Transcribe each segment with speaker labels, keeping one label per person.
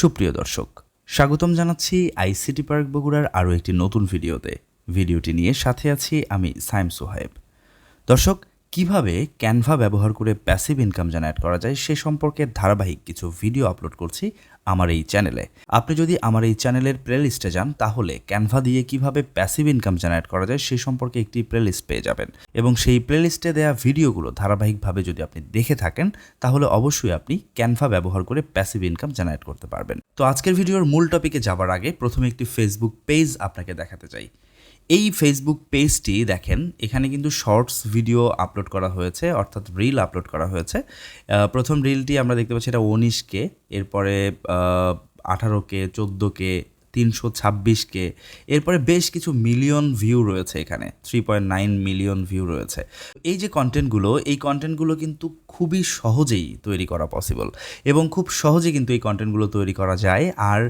Speaker 1: সুপ্রিয় দর্শক, স্বাগতম জানাচ্ছি আইসিটি পার্ক বগুড়ার আরও একটি নতুন ভিডিওতে। ভিডিওটি নিয়ে সাথে আছি আমি সাইম সোহায়েব। দর্শক কীভাবে ক্যানভা ব্যবহার করে প্যাসিভ ইনকাম জেনারেট করা যায় সে সম্পর্কে ধারাবাহিক কিছু ভিডিও আপলোড করছি আমার এই চ্যানেলে আপনি যদি আমার এই চ্যানেলের প্লেলিস্টে যান, তাহলে ক্যানভা দিয়ে কীভাবে প্যাসিভ ইনকাম জেনারেট করা যায় সে সম্পর্কে একটি প্লেলিস্ট পেয়ে যাবেন। এবং সেই প্লেলিস্টে দেওয়া ভিডিওগুলো ধারাবাহিকভাবে যদি আপনি দেখে থাকেন, তাহলে অবশ্যই আপনি ক্যানভা ব্যবহার করে প্যাসিভ ইনকাম জেনারেট করতে পারবেন। তো আজকের ভিডিওর মূল টপিকে যাবার আগে প্রথমে একটি ফেসবুক পেজ আপনাকে দেখাতে চাই। এই ফেসবুক পেজটি দেখেন, এখানে কিন্তু শর্টস ভিডিও আপলোড করা হয়েছে, অর্থাৎ রিল আপলোড করা হয়েছে। প্রথম রিলটি আমরা দেখতে পাচ্ছি এটা উনিশকে এরপরে আঠারোকে চোদ্দোকে তিনশো ছাব্বিশকে। এরপরে বেশ কিছু মিলিয়ন ভিউ রয়েছে এখানে, three point nine million view রয়েছে। এই যে কন্টেন্টগুলো, এই কন্টেন্টগুলো কিন্তু খুবই সহজেই তৈরি করা পসিবল এবং খুব সহজে কিন্তু এই কন্টেন্টগুলো তৈরি করা যায় আর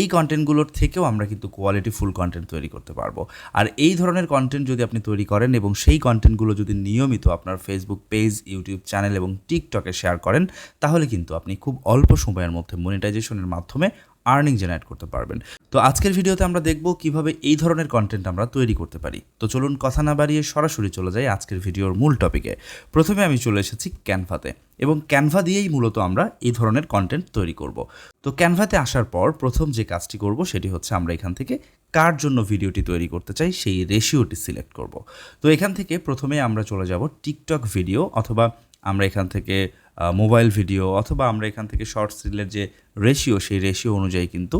Speaker 1: এই কন্টেন্টগুলোর থেকেও আমরা কিন্তু কোয়ালিটি ফুল কন্টেন্ট তৈরি করতে পারব। আর এই ধরনের কন্টেন্ট যদি আপনি তৈরি করেন এবং সেই কন্টেন্টগুলো যদি নিয়মিত আপনার ফেসবুক পেজ ইউটিউব চ্যানেল এবং টিকটকে শেয়ার করেন, তাহলে কিন্তু আপনি খুব অল্প সময়ের মধ্যে মনিটাইজেশনের মাধ্যমে আর্নিং জেনারেট করতে পারবেন। তো আজকের ভিডিওতে আমরা দেখব কীভাবে এই ধরনের কন্টেন্ট আমরা তৈরি করতে পারি। তো চলুন কথা না বাড়িয়ে সরাসরি চলে যাই আজকের ভিডিওর মূল টপিকে প্রথমে আমি চলে এসেছি ক্যানভাতে এবং ক্যানভা দিয়েই মূলত আমরা এই ধরনের কন্টেন্ট তৈরি করব। তো ক্যানভাতে আসার পর প্রথম যে কাজটি করব সেটি হচ্ছে আমরা এখান থেকে কার জন্য ভিডিওটি তৈরি করতে চাই সেই রেশিওটি সিলেক্ট করব। তো এখান থেকে প্রথমে আমরা চলে যাব টিকটক ভিডিও অথবা আমরা এখান থেকে মোবাইল ভিডিও অথবা আমরা এখান থেকে শর্টস রিলের যে রেশিও সেই রেশিও অনুযায়ী কিন্তু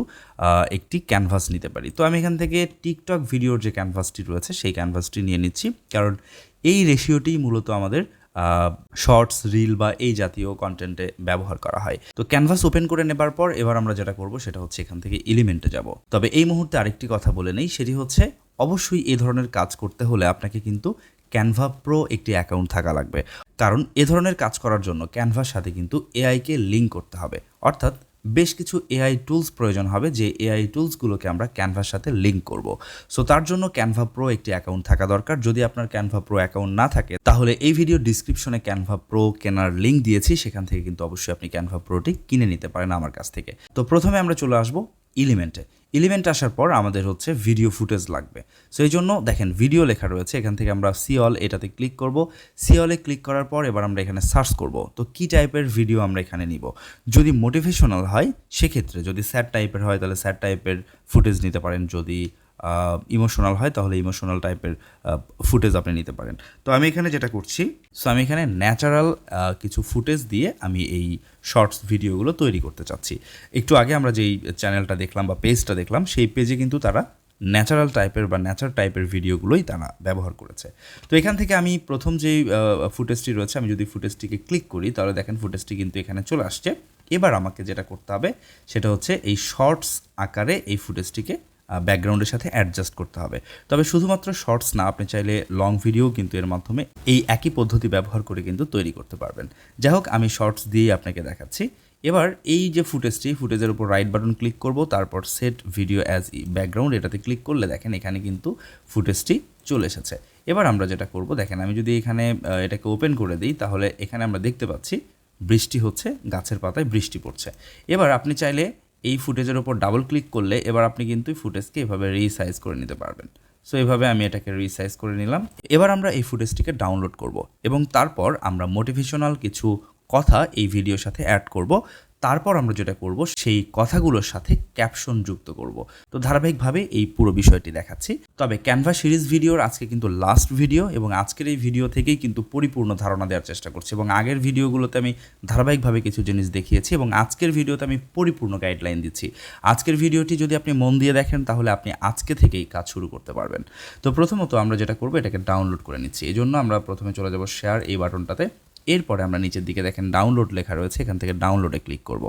Speaker 1: একটি ক্যানভাস নিতে পারি। তো আমি এখান থেকে টিকটক ভিডিওর যে ক্যানভাসটি রয়েছে, সেই ক্যানভাসটি নিয়ে নিচ্ছি। কারণ এই রেশিওটি মূলত আমাদের শর্টস রিল বা এই জাতীয় কন্টেন্টে ব্যবহার করা হয়। তো ক্যানভাস ওপেন করে নেবার পর এবার আমরা যেটা করব, সেটা হচ্ছে এখান থেকে এলিমেন্টে যাব। তবে এই মুহূর্তে আরেকটি কথা বলে নেই, সেটি হচ্ছে অবশ্যই এই ধরনের কাজ করতে হলে আপনাকে কিন্তু ক্যানভা প্রো একটি অ্যাকাউন্ট থাকা লাগবে। কারণ এ ধরনের কাজ করার জন্য ক্যানভার সাথে কিন্তু এআইকে লিঙ্ক করতে হবে। অর্থাৎ বেশ কিছু এআই টুলস প্রয়োজন হবে যে এআই টুলসগুলোকে আমরা ক্যানভার সাথে লিঙ্ক করব। সো তার জন্য ক্যানভা প্রো একটি অ্যাকাউন্ট থাকা দরকার। যদি আপনার ক্যানভা প্রো অ্যাকাউন্ট না থাকে, তাহলে এই ভিডিও ডিসক্রিপশনে ক্যানভা প্রো কেনার লিঙ্ক দিয়েছি। সেখান থেকে কিন্তু অবশ্যই আপনি ক্যানভা প্রোটি কিনে নিতে পারেন আমার কাছ থেকে। তো, প্রথমে আমরা চলে আসব ইলিমেন্টে ইলিমেন্ট আসার পর আমাদের হচ্ছে ভিডিও ফুটেজ লাগবে। সো এই জন্য দেখেন ভিডিও লেখা রয়েছে। এখান থেকে আমরা সিঅল এটাতে ক্লিক করব। সিঅলে ক্লিক করার পর এবার আমরা এখানে সার্চ করব। তো কি টাইপের ভিডিও আমরা এখানে নিব? যদি মোটিভেশনাল হয়, সেক্ষেত্রে যদি স্যাড টাইপের হয়, তাহলে স্যাড টাইপের ফুটেজ নিতে পারেন। যদি ইমোশনাল হয়, তাহলে ইমোশনাল টাইপের ফুটেজ আপনি নিতে পারেন। তো আমি এখানে যেটা করছি সো আমি এখানে ন্যাচারাল কিছু ফুটেজ দিয়ে আমি এই শর্টস ভিডিওগুলো তৈরি করতে চাচ্ছি। একটু আগে আমরা যেই চ্যানেলটা দেখলাম বা পেজটা দেখলাম, সেই পেজে কিন্তু তারা ন্যাচারাল টাইপের বা ন্যাচার টাইপের ভিডিওগুলোই তারা ব্যবহার করেছে। তো এখান থেকে আমি প্রথম যেই ফুটেজটি রয়েছে, আমি যদি ফুটেজটিকে ক্লিক করি, তাহলে দেখেন ফুটেজটি কিন্তু এখানে চলে আসছে। এবার আমাকে যেটা করতে হবে, সেটা হচ্ছে এই শর্টস আকারে এই ফুটেজটিকে ব্যাকগ্রাউন্ডের সাথে অ্যাডজাস্ট করতে হবে। তবে শুধুমাত্র শর্টস না, আপনি চাইলে লং ভিডিও কিন্তু এর মাধ্যমে এই একই পদ্ধতি ব্যবহার করে কিন্তু তৈরি করতে পারবেন। যাই হোক, আমি শর্টস দিয়েই আপনাকে দেখাচ্ছি। এবার এই যে ফুটেজটি ফুটেজের উপর রাইট বাটন ক্লিক করব, তারপর set video as a background এটাতে ক্লিক করলে দেখেন এখানে কিন্তু ফুটেজটি চলে এসেছে। এবার আমরা যেটা করব, দেখেন আমি যদি এখানে এটাকে ওপেন করে দিই, তাহলে এখানে আমরা দেখতে পাচ্ছি বৃষ্টি হচ্ছে, গাছের পাতায় বৃষ্টি পড়ছে। এবার আপনি চাইলে এই ফুটেজের ওপর ডাবল ক্লিক করলে এবার আপনি কিন্তু ফুটেজকে এভাবে রিসাইজ করে নিতে পারবেন। সো এভাবে আমি এটাকে রিসাইজ করে নিলাম। এবার আমরা এই ফুটেজটিকে ডাউনলোড করব এবং তারপর আমরা মোটিভেশনাল কিছু কথা এই ভিডিওর সাথে অ্যাড করব। তারপর আমরা যেটা করব, সেই কথাগুলোর সাথে ক্যাপশন যুক্ত করব। তো ধারাবাহিকভাবে এই পুরো বিষয়টি দেখাচ্ছি। তবে ক্যানভা সিরিজ ভিডিওর আজকে কিন্তু লাস্ট ভিডিও এবং আজকের এই ভিডিও থেকেই কিন্তু পরিপূর্ণ ধারণা দেওয়ার চেষ্টা করছি এবং আগের ভিডিওগুলোতে আমি ধারাবাহিকভাবে কিছু জিনিস দেখিয়েছি এবং আজকের ভিডিওতে আমি পরিপূর্ণ গাইডলাইন দিচ্ছি। আজকের ভিডিওটি যদি আপনি মন দিয়ে দেখেন, তাহলে আপনি আজকে থেকেই কাজ শুরু করতে পারবেন। তো প্রথমত আমরা যেটা করব, এটাকে ডাউনলোড করে নিচ্ছি। এই জন্য আমরা প্রথমে চলে যাব শেয়ার এই বাটনটাতে এরপরে আমরা নিচের দিকে দেখেন ডাউনলোড লেখা রয়েছে, এখান থেকে ডাউনলোডে ক্লিক করব।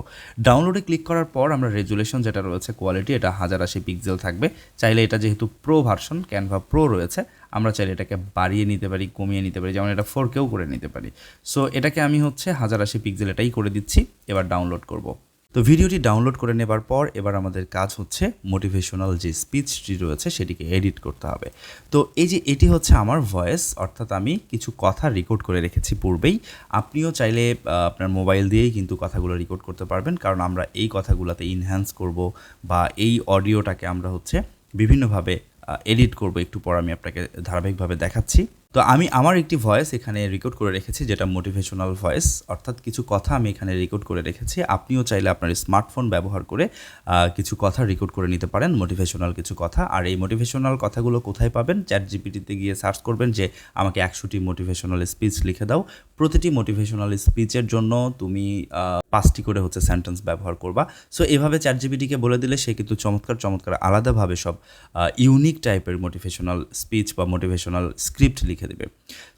Speaker 1: ডাউনলোডে ক্লিক করার পর আমরা রেজুলেশন যেটা রয়েছে কোয়ালিটি এটা হাজার আশি পিক্সেল থাকবে। চাইলে এটা যেহেতু প্রো ভার্সন ক্যানভা প্রো রয়েছে, আমরা চাইলে এটাকে বাড়িয়ে নিতে পারি, কমিয়ে নিতে পারি, যেমন এটা ফোর কেও করে নিতে পারি। সো এটাকে আমি হচ্ছে হাজার আশি পিক্সেল এটাই করে দিচ্ছি, এবার ডাউনলোড করব। তো ভিডিওটি ডাউনলোড করে নেবার পর এবার আমাদের কাজ হচ্ছে মোটিভেশনাল যে স্পিচটি রয়েছে সেটিকে এডিট করতে হবে। তো এই যে এটি হচ্ছে আমার ভয়েস অর্থাৎ আমি কিছু কথা রেকর্ড করে রেখেছি পূর্বেই, আপনিও চাইলে আপনার মোবাইল দিয়েই কিন্তু কথাগুলো রেকর্ড করতে পারবেন, কারণ আমরা এই কথাগুলোতে ইনহ্যান্স করব বা এই অডিওটাকে আমরা হচ্ছে বিভিন্নভাবে এডিট করব। একটু পর আমি আপনাকে ধারাবাহিকভাবে দেখাচ্ছি। তো আমি আমার একটি ভয়েস এখানে রেকর্ড করে রেখেছি, যেটা মোটিভেশনাল ভয়েস অর্থাৎ কিছু কথা আমি এখানে রেকর্ড করে রেখেছি। আপনিও চাইলে আপনার স্মার্টফোন ব্যবহার করে কিছু কথা রেকর্ড করে নিতে পারেন মোটিভেশনাল কিছু কথা। আর এই মোটিভেশনাল কথাগুলো কোথায় পাবেন? চ্যাট জিপিটিতে গিয়ে সার্চ করবেন যে, আমাকে একশোটি মোটিভেশনাল স্পিচ লিখে দাও। প্রতিটি মোটিভেশনাল স্পিচের জন্য তুমি পাঁচটি করে হচ্ছে সেন্টেন্স ব্যবহার করবা। সো এভাবে চ্যাট জিপিটিকে বলে দিলে সে কিন্তু চমৎকার চমৎকার আলাদাভাবে সব ইউনিক টাইপের মোটিভেশনাল স্পিচ বা মোটিভেশনাল স্ক্রিপ্ট লিখে দেবে।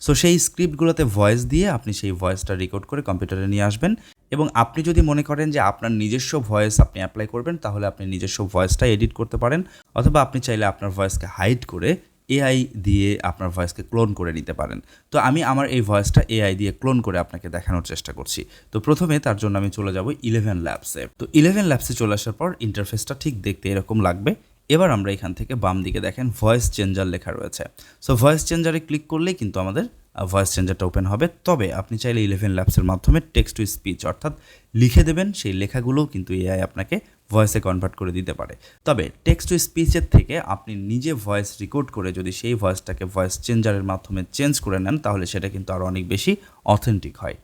Speaker 1: সো সেই স্ক্রিপ্টগুলোতে ভয়েস দিয়ে আপনি সেই ভয়েসটা রেকর্ড করে কম্পিউটারে নিয়ে আসবেন এবং আপনি যদি মনে করেন যে আপনার নিজস্ব ভয়েস আপনি অ্যাপ্লাই করবেন, তাহলে আপনি নিজস্ব ভয়েসটা এডিট করতে পারেন অথবা আপনি চাইলে আপনার ভয়েসকে হাইড করে এআই দিয়ে আপনার ভয়েসকে ক্লোন করে নিতে পারেন। তো আমি আমার এই ভয়েসটা এআই দিয়ে ক্লোন করে আপনাকে দেখানোর চেষ্টা করছি। তো প্রথমে তার জন্য আমি চলে যাব ইলেভেন ল্যাবসে তো ইলেভেন ল্যাবসে চলে আসার পর ইন্টারফেসটা ঠিক দেখতে এরকম লাগবে। এবার আমরা এখান থেকে বাম দিকে দেখেন ভয়েস চেঞ্জার লেখা রয়েছে। সো ভয়েস চেঞ্জারে ক্লিক করলেই কিন্তু আমাদের ভয়েস চেঞ্জারটা ওপেন হবে। তবে আপনি চাইলে ইলেভেন ল্যাপসের মাধ্যমে টেক্সট টু স্পিচ অর্থাৎ লিখে দেবেন, সেই লেখাগুলোও কিন্তু এআই আপনাকে ভয়েসে কনভার্ট করে দিতে পারে। তবে টেক্সট টু স্পিচের থেকে আপনি নিজে ভয়েস রেকর্ড করে যদি সেই ভয়েসটাকে ভয়েস চেঞ্জারের মাধ্যমে চেঞ্জ করে নেন, তাহলে সেটা কিন্তু আরও অনেক বেশি অথেন্টিক হয়।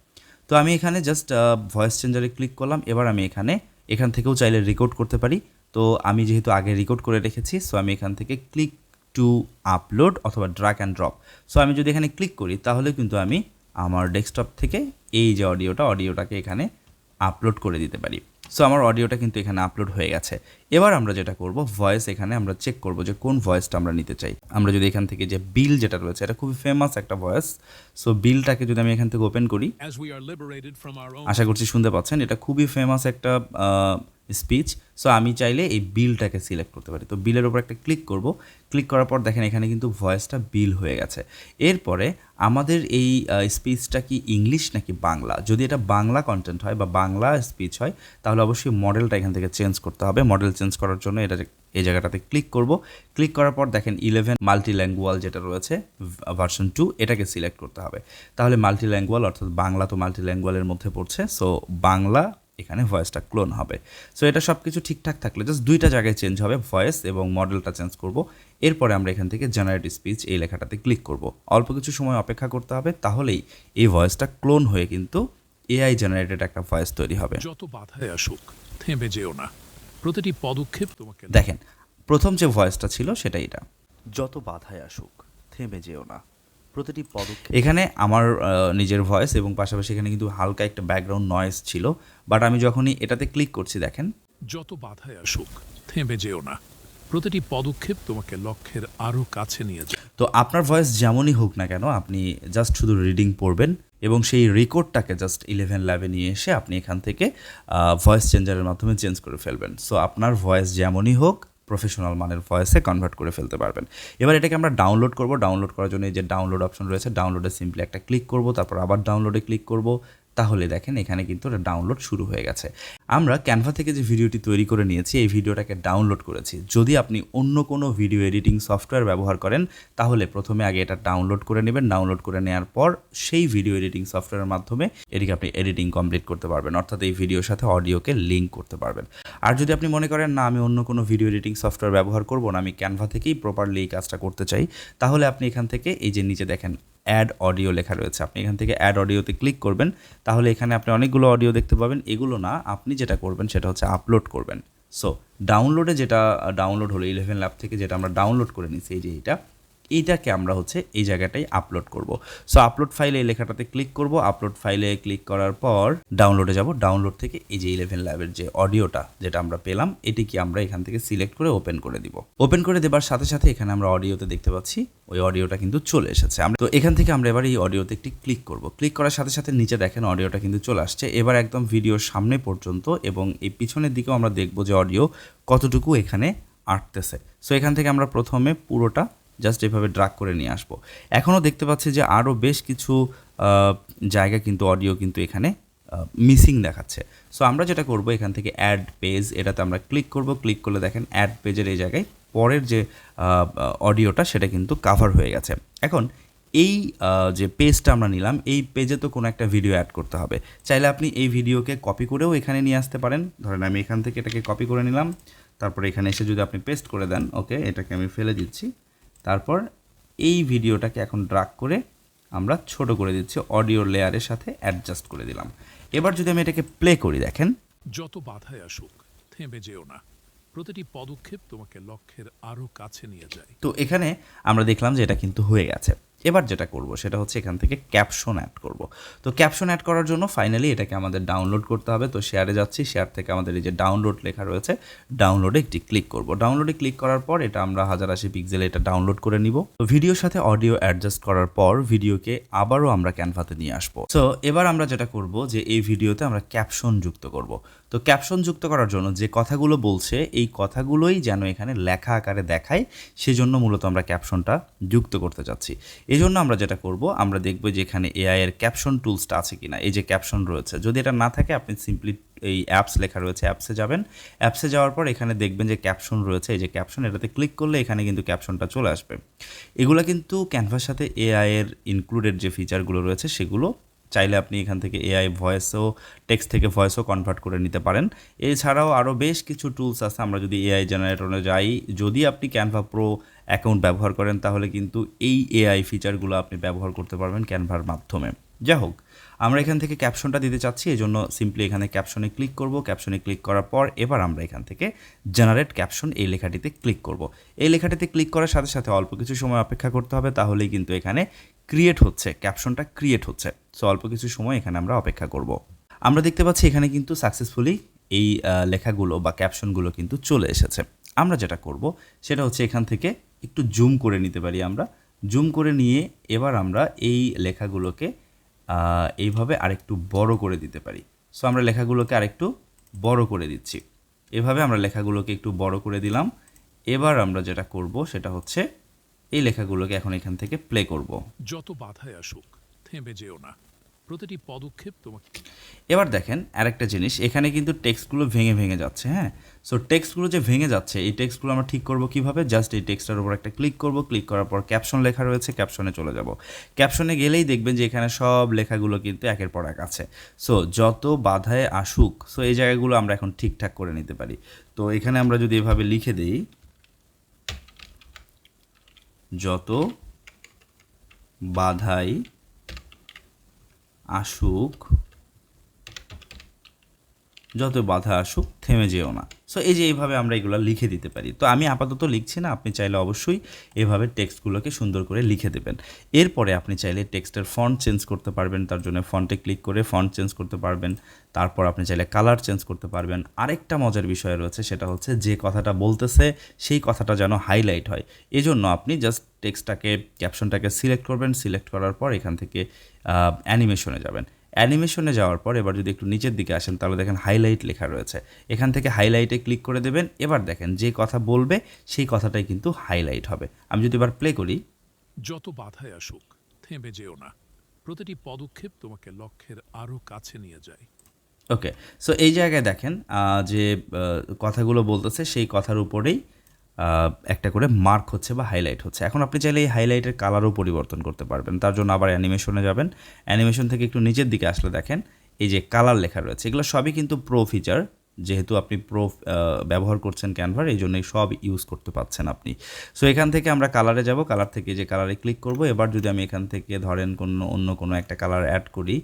Speaker 1: তো আমি এখানে জাস্ট ভয়েস চেঞ্জারে ক্লিক করলাম। এবার আমি এখানে, এখান থেকেও চাইলে রেকর্ড করতে পারি। তো আমি যেহেতু আগে রেকর্ড করে রেখেছি সো আমি এখান থেকে ক্লিক টু আপলোড অথবা ড্রাক অ্যান্ড ড্রপ সো আমি যদি এখানে ক্লিক করি, তাহলে কিন্তু আমি আমার ডেস্কটপ থেকে এই যে অডিওটা অডিওটাকে এখানে আপলোড করে দিতে পারি। সো আমার অডিওটা কিন্তু এখানে আপলোড হয়ে গেছে। এবার আমরা যেটা করব ভয়েস এখানে আমরা চেক করব যে কোন ভয়েসটা আমরা নিতে চাই। আমরা যদি এখান থেকে যে বিল যেটা রয়েছে এটা খুবই ফেমাস একটা ভয়েস সো বিলটাকে যদি আমি এখান থেকে ওপেন করি আশা করছি শুনতে পাচ্ছেন এটা খুবই ফেমাস একটা স্পিচ সো আমি চাইলে এই বিলটাকে সিলেক্ট করতে পারি। তো বিলের উপর একটা ক্লিক করব ক্লিক করার পর দেখেন এখানে কিন্তু ভয়েসটা বিল হয়ে গেছে। এরপরে আমাদের এই স্পিচটা কি ইংলিশ নাকি বাংলা? যদি এটা বাংলা কন্টেন্ট হয় বা বাংলা স্পিচ হয় তাহলে অবশ্যই মডেলটা এখান থেকে চেঞ্জ করতে হবে। মডেল চেঞ্জ করার জন্য এটা এই জায়গাটাতে ক্লিক করব। ক্লিক করার পর দেখেন ইলেভেন মাল্টি ল্যাঙ্গুয়াল যেটা রয়েছে ভার্সন টু এটাকে সিলেক্ট করতে হবে। তাহলে মাল্টি ল্যাঙ্গুয়াল অর্থাৎ বাংলা তো মাল্টি ল্যাঙ্গুয়ালের মধ্যে পড়ছে সো বাংলা এখানে ভয়েসটা ক্লোন হবে। সো এটা সব কিছু ঠিকঠাক থাকলে জাস্ট দুইটা জায়গায় চেঞ্জ হবে ভয়েস এবং মডেলটা চেঞ্জ করব। এরপরে আমরা এখান থেকে জেনারেট স্পিচ এই লেখাটাতে ক্লিক করব। অল্প কিছু সময় অপেক্ষা করতে হবে, তাহলেই এই ভয়েসটা ক্লোন হয়ে কিন্তু এআই জেনারেটেড একটা ভয়েস তৈরি হবে।
Speaker 2: যত বাধায় আসুক, থেমে যেও না। প্রতিটি পদক্ষেপ তোমাকে
Speaker 1: দেখেন প্রথম যে ভয়েসটা ছিল সেটা এটা। যত বাধায় আসুক থেমে যেও না। প্রতিটি পদক্ষেপ এখানে আমার নিজের ভয়েস এবং পাশাপাশি এখানে কিন্তু হালকা একটা ব্যাকগ্রাউন্ড নয়েজ ছিল। বাট আমি যখনই এটাতে ক্লিক করছি দেখেন।
Speaker 2: যত বাধায় আসুক থেমে যেও না। প্রতিটি পদক্ষেপ তোমাকে লক্ষ্যের আরও কাছে নিয়ে যায়।
Speaker 1: তো আপনার ভয়েস যেমনই হোক না কেন আপনি জাস্ট শুধু রিডিং পড়বেন। এবং সেই রেকর্ডটাকে জাস্ট ইলেভেন ল্যাবে নিয়ে এসে আপনি এখান থেকে ভয়েস চেঞ্জারের মাধ্যমে চেঞ্জ করে ফেলবেন। সো আপনার ভয়েস যেমনই হোক প্রফেশনাল মানের ভয়েসে কনভার্ট করে ফেলতে পারবেন। এবার এটাকে আমরা ডাউনলোড করব। ডাউনলোড করার জন্য এই যে ডাউনলোড অপশন রয়েছে ডাউনলোডে সিম্পলি একটা ক্লিক করব, তারপর আবার ডাউনলোডে ক্লিক করব। তাহলে দেখেন এখানে কিন্তু এটা ডাউনলোড শুরু হয়ে গেছে। আমরা ক্যানভা থেকে যে ভিডিওটি তৈরি করে নিয়েছি, এই ভিডিওটাকে ডাউনলোড করেছি। যদি আপনি অন্য কোনো ভিডিও এডিটিং সফটওয়্যার ব্যবহার করেন, তাহলে প্রথমে আগে এটা ডাউনলোড করে নেবেন। ডাউনলোড করে নেওয়ার পর সেই ভিডিও এডিটিং সফটওয়্যারের মাধ্যমে এটিকে আপনি এডিটিং কমপ্লিট করতে পারবেন। অর্থাৎ এই ভিডিওর সাথে অডিওকে লিঙ্ক করতে পারবেন। আর যদি আপনি মনে করেন, না, আমি অন্য কোনো ভিডিও এডিটিং সফটওয়্যার ব্যবহার করব না, আমি ক্যানভা থেকেই প্রপারলি এই কাজটা করতে চাই, তাহলে আপনি এখান থেকে এই যে নিচে দেখেন অ্যাড অডিও লেখা রয়েছে। আপনি এখান থেকে অ্যাড অডিওতে ক্লিক করবেন, তাহলে এখানে আপনি অনেকগুলো অডিও দেখতে পাবেন। এগুলো না, আপনি যেটা করবেন সেটা হচ্ছে আপলোড করবেন। সো ডাউনলোডে যেটা ডাউনলোড হলো ইলেভেন ল্যাব থেকে যেটা আমরা ডাউনলোড করে নিছি এই যে এইটা এইটাকে আমরা হচ্ছে এই জায়গাটায় আপলোড করব। সো আপলোড ফাইলে এই লেখাটাতে ক্লিক করব। আপলোড ফাইলে ক্লিক করার পর ডাউনলোডে যাব। ডাউনলোড থেকে এই যে ইলেভেন ল্যাবের যে অডিওটা যেটা আমরা পেলাম, এটিকে আমরা এখান থেকে সিলেক্ট করে ওপেন করে দিব। ওপেন করে দেবার সাথে সাথে এখানে আমরা অডিওতে দেখতে পাচ্ছি, ওই অডিওটা কিন্তু চলে এসেছে। আমরা তো এখান থেকে আমরা এবার এই অডিওতে একটি ক্লিক করব। ক্লিক করার সাথে সাথে নিচে দেখেন অডিওটা কিন্তু চলে আসছে। এবার একদম ভিডিওর সামনে পর্যন্ত এবং এই পিছনের দিকেও আমরা দেখব যে অডিও কতটুকু এখানে আটতেছে। সো এখান থেকে আমরা প্রথমে পুরোটা জাস্ট এভাবে ড্রাগ করে নিয়ে আসব। এখনও দেখতে পাচ্ছি যে আরও বেশ কিছু জায়গা কিন্তু অডিও কিন্তু এখানে মিসিং দেখাচ্ছে। সো আমরা যেটা করব এখান থেকে অ্যাড পেজ এটাতে আমরা ক্লিক করব। ক্লিক করলে দেখেন অ্যাড পেজের এই জায়গায় পরের যে অডিওটা সেটা কিন্তু কাভার হয়ে গেছে। এখন এই যে পেজটা আমরা নিলাম, এই পেজে তো কোনো একটা ভিডিও অ্যাড করতে হবে। চাইলে আপনি এই ভিডিওকে কপি করেও এখানে নিয়ে আসতে পারেন। ধরেন আমি এখান থেকে এটাকে কপি করে নিলাম। তারপরে এখানে এসে যদি আপনি পেস্ট করে দেন ওকে এটাকে আমি ফেলে দিচ্ছি। তারপর এই ভিডিওটাকে এখন ড্রাগ করে আমরা ছোট করে দিচ্ছি অডিও লেয়ারের সাথে অ্যাডজাস্ট করে দিলাম। এবার যদি আমি এটাকে প্লে করি দেখেন।
Speaker 2: যত বাধায় আসুক থেমে যেও না। প্রতিটি পদক্ষেপ তোমাকে লক্ষ্যের আরও কাছে নিয়ে যায়।
Speaker 1: তো এখানে আমরা দেখলাম যে এটা কিন্তু হয়ে গেছে। এবার যেটা করব, সেটা হচ্ছে এখান থেকে ক্যাপশন অ্যাড করব। তো ক্যাপশন অ্যাড করার জন্য ফাইনালি এটাকে আমাদের ডাউনলোড করতে হবে। তো শেয়ারে যাচ্ছি শেয়ার থেকে আমাদের এই যে ডাউনলোড লেখা রয়েছে ডাউনলোডে একটি ক্লিক করব। ডাউনলোডে ক্লিক করার পর এটা আমরা হাজার আশি পিক্সেলে এটা ডাউনলোড করে নিব। তো ভিডিওর সাথে অডিও অ্যাডজাস্ট করার পর ভিডিওকে আবারও আমরা ক্যানভাতে নিয়ে আসব। সো এবার আমরা যেটা করব, যে এই ভিডিওতে আমরা ক্যাপশন যুক্ত করব। তো ক্যাপশন যুক্ত করার জন্য যে কথাগুলো বলছে, এই কথাগুলোই যেন এখানে লেখা আকারে দেখায়, সেজন্য মূলত আমরা ক্যাপশনটা যুক্ত করতে চাচ্ছি। এই জন্য আমরা যেটা করব, আমরা দেখব যে এখানে এআই এর ক্যাপশন টুলসটা আছে কিনা। এই যে ক্যাপশন রয়েছে, যদি এটা না থাকে, আপনি সিম্পলি এই অ্যাপস লেখা রয়েছে অ্যাপসে যাবেন। অ্যাপসে যাওয়ার পর এখানে দেখবেন যে ক্যাপশন রয়েছে, এই যে ক্যাপশন এটাতে ক্লিক করলে এখানে কিন্তু ক্যাপশনটা চলে আসবে। এগুলো কিন্তু ক্যানভার সাথে এআই এর ইনক্লুডেড যে ফিচারগুলো রয়েছে, সেগুলো চাইলে আপনি এখান থেকে এআই ভয়েসও টেক্সট থেকে ভয়েসও কনভার্ট করে নিতে পারেন। এছাড়াও আরও বেশ কিছু টুলস আছে, আমরা যদি এআই জেনারেটরে যাই, যদি আপনি ক্যানভা প্রো অ্যাকাউন্ট ব্যবহার করেন, তাহলে কিন্তু এই এআই ফিচারগুলো আপনি ব্যবহার করতে পারবেন ক্যানভার মাধ্যমে। যাই হোক, আমরা এখান থেকে ক্যাপশনটা দিতে চাচ্ছি এই জন্য সিম্পলি এখানে ক্যাপশনে ক্লিক করব। ক্যাপশনে ক্লিক করার পর এবার আমরা এখান থেকে জেনারেট ক্যাপশন এই লেখাটিতে ক্লিক করব। এই লেখাটিতে ক্লিক করার সাথে সাথে অল্প কিছু সময় অপেক্ষা করতে হবে, তাহলেই কিন্তু এখানে ক্রিয়েট হচ্ছে ক্যাপশনটা ক্রিয়েট হচ্ছে। সো অল্প কিছু সময় এখানে আমরা অপেক্ষা করব। আমরা দেখতে পাচ্ছি এখানে কিন্তু সাকসেসফুলি এই লেখাগুলো বা ক্যাপশনগুলো কিন্তু চলে এসেছে। আমরা যেটা করব, সেটা হচ্ছে এখান থেকে একটু জুম করে নিতে পারি আমরা। জুম করে নিয়ে এবার আমরা এই লেখাগুলোকে এইভাবে আরেকটু বড় করে দিতে পারি। সো আমরা লেখাগুলোকে আরেকটু বড় করে দিচ্ছি। এভাবে আমরা লেখাগুলোকে একটু বড় করে দিলাম। এবার আমরা যেটা করব, সেটা হচ্ছে এই লেখাগুলোকে এখন এখান থেকে প্লে করব।
Speaker 2: যত বাধায় আসুক থেমে যেও না। প্রতিটি পদক্ষেপ তোমাকে
Speaker 1: এবার দেখেন আরেকটা জিনিস এখানে কিন্তু টেক্সটগুলো ভেঙে ভেঙে যাচ্ছে হ্যাঁ? সো টেক্সটগুলো যে ভেঙে যাচ্ছে এই টেক্সটগুলো আমরা ঠিক করব কীভাবে? জাস্ট এই টেক্সটার উপর একটা ক্লিক করব। ক্লিক করার পর ক্যাপশন লেখা রয়েছে ক্যাপশনে চলে যাব। ক্যাপশনে গেলেই দেখবেন যে এখানে সব লেখাগুলো কিন্তু একের পর এক আছে। সো যত বাধায় আসুক সো এই জায়গাগুলো আমরা এখন ঠিকঠাক করে নিতে পারি। তো এখানে আমরা যদি এভাবে লিখে দিই যত বাধাই আসুক যত বাধা আসুক, থেমে যেও না। সো এই যে এইভাবে আমরা এগুলো লিখে দিতে পারি। তো আমি আপাতত লিখছি না, আপনি চাইলে অবশ্যই এভাবে টেক্সটগুলোকে সুন্দর করে লিখে দেবেন। এরপরে আপনি চাইলে টেক্সটের ফন্ট চেঞ্জ করতে পারবেন, তার জন্য ফন্টে ক্লিক করে ফন্ট চেঞ্জ করতে পারবেন। তারপর আপনি চাইলে কালার চেঞ্জ করতে পারবেন। আরেকটা মজার বিষয় রয়েছে, সেটা হচ্ছে যে কথাটা বলতেছে, সেই কথাটা যেন হাইলাইট হয়। এজন্য আপনি জাস্ট টেক্সটটাকে, ক্যাপশনটাকে সিলেক্ট করবেন। সিলেক্ট করার পর এখান থেকে অ্যানিমেশনে যাবেন। অ্যানিমেশনে যাওয়ার পর এবার যদি একটু নিচের দিকে আসেন তাহলে দেখেন হাইলাইট লেখা রয়েছে। এখান থেকে হাইলাইটে ক্লিক করে দেবেন। এবার দেখেন যে কথা বলবে সেই কথাটাই কিন্তু হাইলাইট হবে। আমি যদি এবার প্লে করি।
Speaker 2: যত বাধায় আসুক থেমে যেও না। প্রতিটি পদক্ষেপ তোমাকে লক্ষ্যের আরও কাছে নিয়ে যায়।
Speaker 1: ওকে সো এই জায়গায় দেখেন যে কথাগুলো বলতেছে সেই কথার উপরেই একটা করে মার্ক হচ্ছে বা হাইলাইট হচ্ছে। এখন আপনি চাইলে এই হাইলাইটের কালারও পরিবর্তন করতে পারবেন। তার জন্য আবার অ্যানিমেশনে যাবেন। অ্যানিমেশন থেকে একটু নিচের দিকে আসলে দেখেন, এই যে কালার লেখা রয়েছে, এগুলো সবই কিন্তু প্রো ফিচার যেহেতু আপনি প্রো ব্যবহার করছেন ক্যানভার এই জন্যই সব ইউজ করতে পাচ্ছেন আপনি। সো এখান থেকে আমরা কালারে যাব কালার থেকে যে কালারে ক্লিক করব। এবার যদি আমি এখান থেকে ধরেন কোনো, অন্য কোনো একটা কালার অ্যাড করি,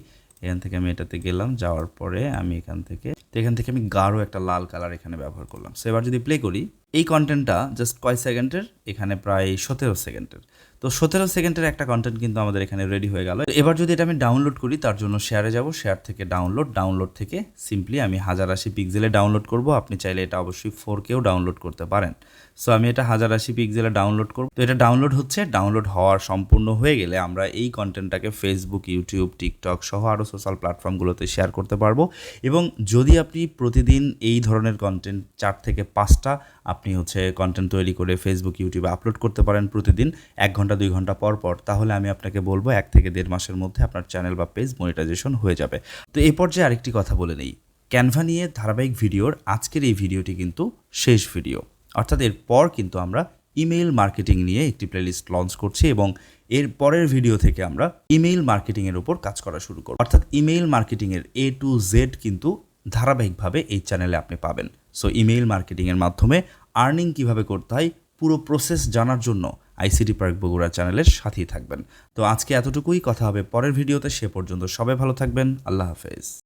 Speaker 1: এখান থেকে আমি এটাতে গেলাম, যাওয়ার পরে আমি এখান থেকে তো এখান থেকে আমি গাঢ় একটা লাল কালার এখানে ব্যবহার করলাম। সো এবার যদি প্লে করি, এই কন্টেন্টটা জাস্ট কয় সেকেন্ডের? এখানে প্রায় সতেরো সেকেন্ডের। তো সতেরো সেকেন্ডের একটা কন্টেন্ট কিন্তু আমাদের এখানে রেডি হয়ে গেল। এবার যদি এটা আমি ডাউনলোড করি, তার জন্য শেয়ারে যাব। শেয়ার থেকে ডাউনলোড ডাউনলোড থেকে সিম্পলি আমি হাজার আশি পিক্সেলে ডাউনলোড করব। আপনি চাইলে এটা অবশ্যই ফোর কেও ডাউনলোড করতে পারেন। সো আমি এটা হাজার আশি পিক্সেলে ডাউনলোড করব। তো এটা ডাউনলোড হচ্ছে ডাউনলোড হওয়ার সম্পূর্ণ হয়ে গেলে আমরা এই কন্টেন্টটাকে ফেসবুক ইউটিউব টিকটক সহ আরও সোশ্যাল প্ল্যাটফর্মগুলোতে শেয়ার করতে পারব। এবং যদি আপনি প্রতিদিন এই ধরনের কন্টেন্ট চার থেকে পাঁচটা আপনি হচ্ছে কন্টেন্ট তৈরি করে ফেসবুক ইউটিউবে আপলোড করতে পারেন প্রতিদিন, এক ঘণ্টা দুই ঘণ্টা পর পর, তাহলে আমি আপনাকে বলব এক থেকে দেড় মাসের মধ্যে আপনার চ্যানেল বা পেজ মনিটাইজেশন হয়ে যাবে। তো এই পর্যায়ে আরেকটি কথা বলে নেই। ক্যানভা নিয়ে ধারাবাহিক ভিডিওর আজকের এই ভিডিওটি কিন্তু শেষ ভিডিও। অর্থাৎ এরপর কিন্তু আমরা ইমেইল মার্কেটিং নিয়ে একটি প্লেলিস্ট লঞ্চ করছি এবং এর পরের ভিডিও থেকে আমরা ইমেইল মার্কেটিংয়ের উপর কাজ করা শুরু করব। অর্থাৎ ইমেইল মার্কেটিংয়ের এ টু জেড কিন্তু ধারাবাহিকভাবে এই চ্যানেলে আপনি পাবেন। সো ইমেইল মার্কেটিংয়ের মাধ্যমে আর্নিং কীভাবে করতে হয়, পুরো প্রসেস জানার জন্য আইসিটি পার্ক বগুড়া চ্যানেলের সাথেই থাকবেন। তো আজকে এতটুকুই, কথা হবে পরের ভিডিওতে, সে পর্যন্ত সবাই ভালো থাকবেন, আল্লাহ হাফেজ।